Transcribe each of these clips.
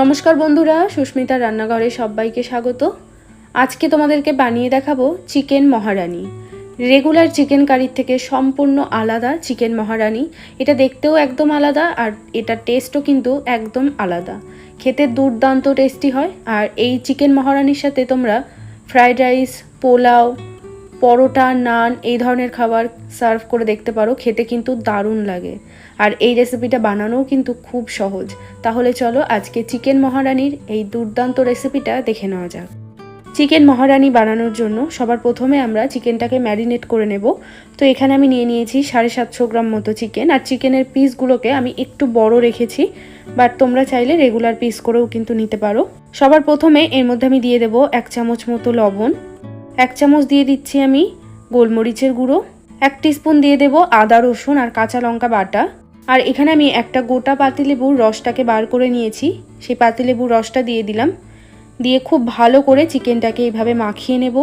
নমস্কার বন্ধুরা সুস্মিতা রান্নাঘরে সবাইকে স্বাগত। আজকে তোমাদেরকে বানিয়ে দেখাবো চিকেন মহারানি। রেগুলার চিকেন কারির থেকে সম্পূর্ণ আলাদা চিকেন মহারানি। এটা দেখতেও একদম আলাদা আর এটার টেস্টও কিন্তু একদম আলাদা। খেতে দুর্দান্ত টেস্টি হয় আর এই চিকেন মহারানির সাথে তোমরা ফ্রাইড রাইস, পোলাও পরোটা, নান এই ধরনের খাবার সার্ভ করে দেখতে পারো, খেতে কিন্তু দারুণ লাগে। আর এই রেসিপিটা বানানোও কিন্তু খুব সহজ। তাহলে চলো আজকে চিকেন মহারানির এই দুর্দান্ত রেসিপিটা দেখে নেওয়া যাক। চিকেন মহারানি বানানোর জন্য সবার প্রথমে আমরা চিকেনটাকে ম্যারিনেট করে নেব। তো এখানে আমি নিয়ে নিয়েছি সাড়ে সাতশো গ্রাম মতো চিকেন। আর চিকেনের পিসগুলোকে আমি একটু বড় রেখেছি বাট তোমরা চাইলে রেগুলার পিস করেও কিন্তু নিতে পারো। সবার প্রথমে এর মধ্যে আমি দিয়ে দেবো এক চামচ মতো লবণ। এক চামচ দিয়ে দিচ্ছি আমি গোলমরিচের গুঁড়ো, এক স্পুন দিয়ে দেবো আদা, রসুন আর কাঁচা লঙ্কা বাটা। আর এখানে আমি একটা গোটা পাতিলেবুর রসটাকে বার করে নিয়েছি, সেই পাতিলেবুর রসটা দিয়ে দিলাম। দিয়ে খুব ভালো করে চিকেনটাকে এইভাবে মাখিয়ে নেব।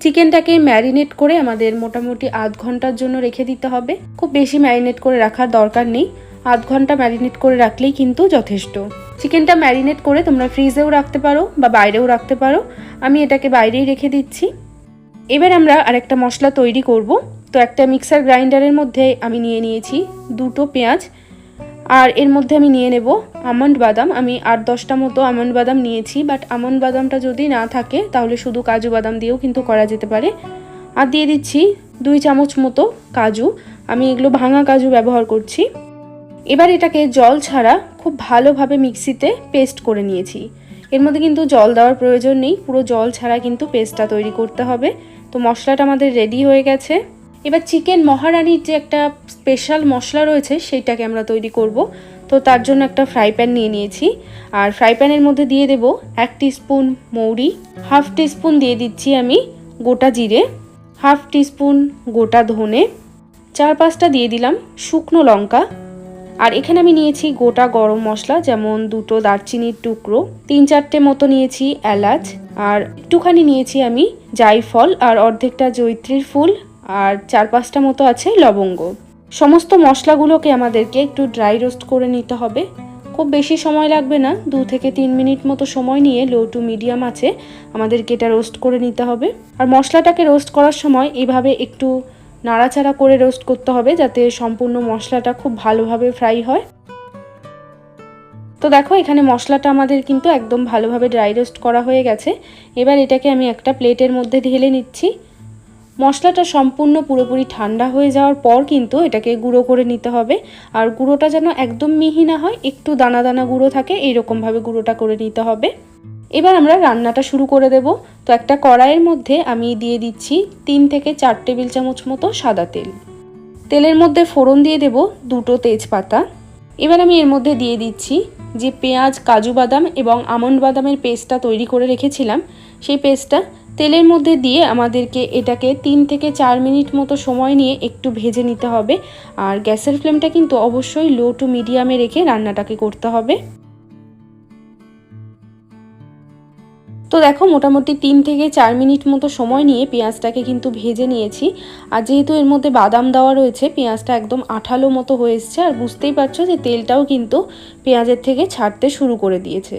চিকেনটাকে ম্যারিনেট করে আমাদের মোটামুটি আধ ঘণ্টার জন্য রেখে দিতে হবে। খুব বেশি ম্যারিনেট করে রাখার দরকার নেই। আধ ঘণ্টা ম্যারিনেট করে রাখলেই কিন্তু যথেষ্ট। চিকেনটা ম্যারিনেট করে তোমরা ফ্রিজেও রাখতে পারো বা বাইরেও রাখতে পারো। আমি এটাকে বাইরেই রেখে দিচ্ছি। এবার আমরা আরেকটা মশলা তৈরি করব। তো একটা মিক্সার গ্রাইন্ডারের মধ্যে আমি নিয়ে নিয়েছি দুটো পেঁয়াজ। আর এর মধ্যে আমি নিয়ে নেব আমন্ড বাদাম। আমি আট দশটা মতো আমন্ড বাদাম নিয়েছি, বাট আমন্ড বাদামটা যদি না থাকে, তাহলে শুধু কাজু বাদাম দিয়েও কিন্তু করা যেতে পারে। আর দিয়ে দিচ্ছি দুই চামচ মতো কাজু। আমি এগুলো ভাঙা কাজু ব্যবহার করছি। এবার এটাকে জল ছাড়া খুব ভালোভাবে মিক্সিতে পেস্ট করে নিয়েছি। এর মধ্যে কিন্তু জল দেওয়ার প্রয়োজন নেই। পুরো জল ছাড়া কিন্তু পেস্টটা তৈরি করতে হবে। তো মশলাটা আমাদের রেডি হয়ে গেছে। এবার চিকেন মহারানির যে একটা স্পেশাল মশলা রয়েছে, সেইটাকে আমরা তৈরি করব। তো তার জন্য একটা ফ্রাই প্যান নিয়ে নিয়েছি। আর ফ্রাই প্যানের মধ্যে দিয়ে দেব এক স্পুন মৌরি হাফ স্পুন দিয়ে দিচ্ছি আমি গোটা জিরে হাফ স্পুন গোটা ধনে, চার পাঁচটা দিয়ে দিলাম শুকনো লঙ্কা আর এখানে আমি নিয়েছি গোটা গরম মশলা, যেমন দুটো দারচিনির টুকরো, তিন চারটে মতো নিয়েছি এলাচ, আর একটুখানি নিয়েছি আমি জাইফল আর অর্ধেকটা জৈত্রীর ফুল, আর চার পাঁচটা মতো আছে লবঙ্গ। সমস্ত মশলাগুলোকে আমাদেরকে একটু ড্রাই রোস্ট করে নিতে হবে। খুব বেশি সময় লাগবে না, দু থেকে তিন মিনিট মতো সময় নিয়ে লো টু মিডিয়াম আছে, আমাদেরকে এটা রোস্ট করে নিতে হবে। আর মশলাটাকে রোস্ট করার সময় এভাবে একটু নাড়াচাড়া করে রোস্ট করতে হবে যাতে সম্পূর্ণ মশলাটা খুব ভালোভাবে ফ্রাই হয়। তো দেখো, এখানে মশলাটা আমাদের কিন্তু একদম ভালোভাবে ড্রাই রোস্ট করা হয়ে গেছে। এবার এটাকে আমি একটা প্লেটের মধ্যে ঢেলে নিচ্ছি। মশলাটা সম্পূর্ণ পুরোপুরি ঠান্ডা হয়ে যাওয়ার পর কিন্তু এটাকে গুঁড়ো করে নিতে হবে। আর গুঁড়োটা যেন একদম মিহি না হয়, একটু দানা দানা গুঁড়ো থাকে, এইরকমভাবে গুঁড়োটা করে নিতে হবে। এবার আমরা রান্নাটা শুরু করে দেব। তো একটা কড়াইয়ের মধ্যে আমি দিয়ে দিচ্ছি তিন থেকে চার টেবিল চামচ মতো সাদা তেল। তেলের মধ্যে ফোড়ন দিয়ে দেব দুটো তেজপাতা। এবার আমি এর মধ্যে দিয়ে দিচ্ছি যে পেঁয়াজ, কাজু বাদাম এবং আমন্ড বাদামের পেস্টটা তৈরি করে রেখেছিলাম, সেই পেস্টটা তেলের মধ্যে দিয়ে আমাদেরকে এটাকে তিন থেকে চার মিনিট মতো সময় নিয়ে একটু ভেজে নিতে হবে। আর গ্যাসের ফ্লেমটা কিন্তু অবশ্যই লো টু মিডিয়ামে রেখে রান্নাটাকে করতে হবে। তো দেখো মোটামুটি তিন থেকে চার মিনিট মতো সময় নিয়ে পেঁয়াজটাকে কিন্তু ভেজে নিয়েছি। আর যেহেতু এর মধ্যে বাদাম দেওয়া রয়েছে, পেঁয়াজটা একদম আঠালো মতো হয়ে এসছে। আর বুঝতেই পারছ যে তেলটাও কিন্তু পেঁয়াজের থেকে ছাড়তে শুরু করে দিয়েছে।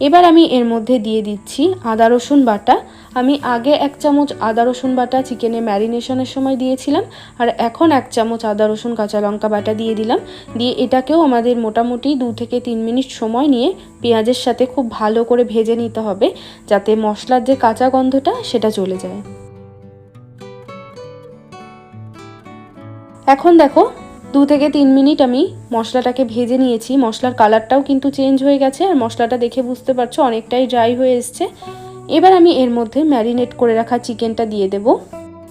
এবার আমি এর মধ্যে দিয়ে দিচ্ছি আদা, রসুন বাটা। আমি আগে এক চামচ আদা, রসুন বাটা চিকেনে ম্যারিনেশনের সময় দিয়েছিলাম আর এখন এক চামচ আদা, রসুন, কাঁচা লঙ্কা বাটা দিয়ে দিলাম। দিয়ে এটাকেও আমাদের মোটামুটি দু থেকে তিন মিনিট সময় নিয়ে পেঁয়াজের সাথে খুব ভালো করে ভেজে নিতে হবে যাতে মশলার যে কাঁচা গন্ধটা সেটা চলে যায়। এখন দেখো দু থেকে তিন মিনিট আমি মশলাটাকে ভেজে নিয়েছি। মশলার কালারটাও কিন্তু চেঞ্জ হয়ে গেছে আর মশলাটা দেখে বুঝতে পারছ অনেকটাই ড্রাই হয়ে এসছে। এবার আমি এর মধ্যে ম্যারিনেট করে রাখা চিকেনটা দিয়ে দেব।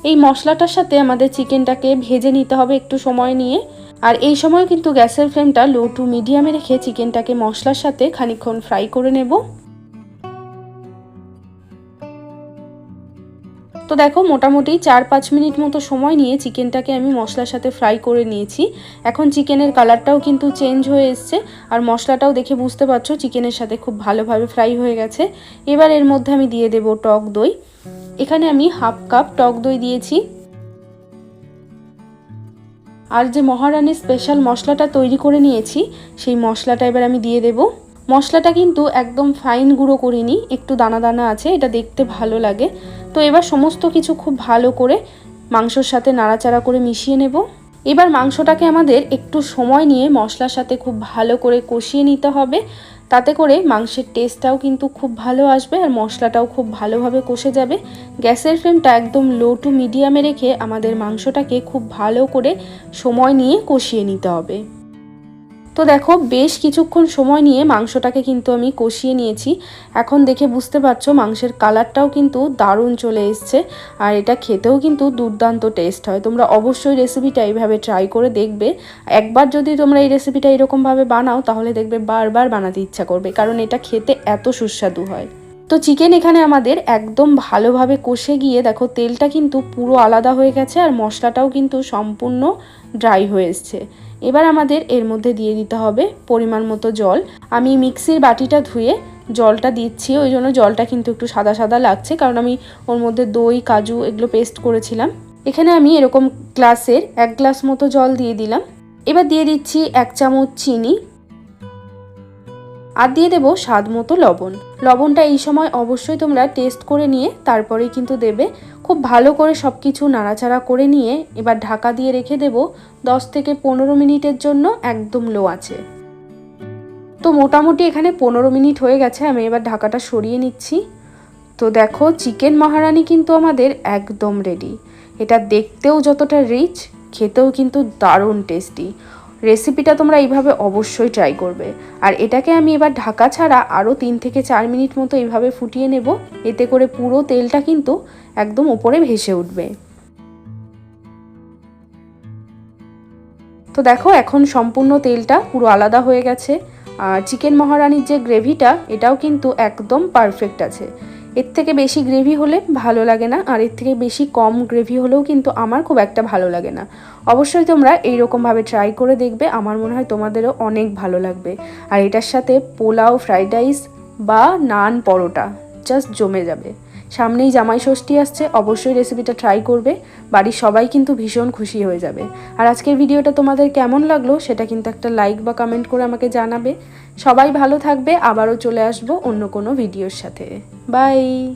এই মশলাটার সাথে আমাদের চিকেনটাকে ভেজে নিতে হবে একটু সময় নিয়ে। আর এই সময় কিন্তু গ্যাসের ফ্লেমটা লো টু মিডিয়ামে রেখে চিকেনটাকে মশলার সাথে খানিক্ষণ ফ্রাই করে নেব। তো দেখো, মোটামুটি চার পাঁচ মিনিট মতো সময় নিয়ে চিকেনটাকে আমি মশলার সাথে ফ্রাই করে নিয়েছি। এখন চিকেনের কালারটাও কিন্তু চেঞ্জ হয়ে এসছে আর মশলাটাও দেখে বুঝতে পারছ চিকেনের সাথে খুব ভালোভাবে ফ্রাই হয়ে গেছে। এবার এর মধ্যে আমি দিয়ে দেব টক দই। এখানে আমি হাফ কাপ টক দই দিয়েছি। আর যে মহারানির স্পেশাল মশলাটা তৈরি করে নিয়েছি, সেই মশলাটা এবার আমি দিয়ে দেব। মশলাটা কিন্তু একদম ফাইন গুঁড়ো করিনি, একটু দানা দানা আছে, এটা দেখতে ভালো লাগে। তো এবার সমস্ত কিছু খুব ভালো করে মাংসর সাথে নাড়াচাড়া করে মিশিয়ে নেব। এবার মাংসটাকে আমাদের একটু সময় নিয়ে মশলার সাথে খুব ভালো করে কষিয়ে নিতে হবে। তাতে করে মাংসের টেস্টটাও কিন্তু খুব ভালো আসবে আর মশলাটাও খুব ভালোভাবে কষে যাবে। গ্যাসের ফ্লেমটা একদম লো টু মিডিয়ামে রেখে আমাদের মাংসটাকে খুব ভালো করে সময় নিয়ে কষিয়ে নিতে হবে। তো দেখো, বেশ কিছুক্ষণ সময় নিয়ে মাংসটাকে কিন্তু আমি কষিয়ে নিয়েছি। এখন দেখে বুঝতে পারছ, মাংসের কালারটাও কিন্তু দারুণ চলে এসছে। আর এটা খেতেও কিন্তু দুর্দান্ত টেস্ট হয়। তোমরা অবশ্যই রেসিপিটা এইভাবে ট্রাই করে দেখবে। একবার যদি তোমরা এই রেসিপিটা এরকমভাবে বানাও, তাহলে দেখবে বারবার বানাতে ইচ্ছা করবে। কারণ এটা খেতে এত সুস্বাদু হয়। তো চিকেন এখানে আমাদের একদম ভালোভাবে কষে গিয়ে দেখো, তেলটা কিন্তু পুরো আলাদা হয়ে গেছে আর মশলাটাও কিন্তু সম্পূর্ণ ড্রাই হয়ে এসছে। এবার আমাদের এর মধ্যে দিয়ে দিতে হবে পরিমাণ মতো জল। আমি মিক্সির বাটিটা ধুয়ে জলটা দিচ্ছি, ওই জন্য জলটা কিন্তু একটু সাদা সাদা লাগছে, কারণ আমি ওর মধ্যে দই, কাজু এগুলো পেস্ট করেছিলাম। এখানে আমি এরকম গ্লাসের এক গ্লাস মতো জল দিয়ে দিলাম। এবার দিয়ে দিচ্ছি এক চামচ চিনি। আর দিয়ে দেবো স্বাদ মতো লবণ। লবণটা এই সময় অবশ্যই তোমরা টেস্ট করে নিয়ে তারপরেই কিন্তু দেবে। খুব ভালো করে সব কিছু নাড়াচাড়া করে নিয়ে এবার ঢাকা দিয়ে রেখে দেব দশ থেকে পনেরো মিনিটের জন্য একদম লো আছে। তো মোটামুটি এখানে পনেরো মিনিট হয়ে গেছে, আমি এবার ঢাকাটা সরিয়ে নিচ্ছি। তো দেখো, চিকেন মহারানি কিন্তু আমাদের একদম রেডি এটা দেখতেও যতটা রিচ খেতেও কিন্তু দারুণ টেস্টি রেসিপিটা তোমরা এইভাবে অবশ্যই ট্রাই করবে। আর এটাকে আমি এবার ঢাকা ছাড়া আরও তিন থেকে চার মিনিট মতো এইভাবে ফুটিয়ে নেব। এতে করে পুরো তেলটা কিন্তু একদম ওপরে ভেসে উঠবে। তো দেখো, এখন সম্পূর্ণ তেলটা পুরো আলাদা হয়ে গেছে। আর চিকেন মহারানির যে গ্রেভিটা এটাও কিন্তু একদম পারফেক্ট আছে। এর থেকে বেশি গ্রেভি হলে ভালো লাগে না, আর এর থেকে বেশি কম গ্রেভি হলেও কিন্তু আমার খুব একটা ভালো লাগে না। অবশ্যই তোমরা এইরকমভাবে ট্রাই করে দেখবে, আমার মনে হয় তোমাদেরও অনেক ভালো লাগবে। আর এটার সাথে পোলাও ফ্রাইড রাইস বা নান পরোটা জাস্ট জমে যাবে। সামনেই জামাই ষষ্ঠী আসছে, অবশ্যই রেসিপিটা ট্রাই করবে। বাড়ির সবাই কিন্তু ভীষণ খুশি হয়ে যাবে। আর আজকের ভিডিওটা তোমাদের কেমন লাগল সেটা কিন্তু একটা লাইক বা কমেন্ট করে আমাকে জানাবে। সবাই ভালো থাকবে, আবারও চলে আসব অন্য কোনো ভিডিওর সাথে। বাই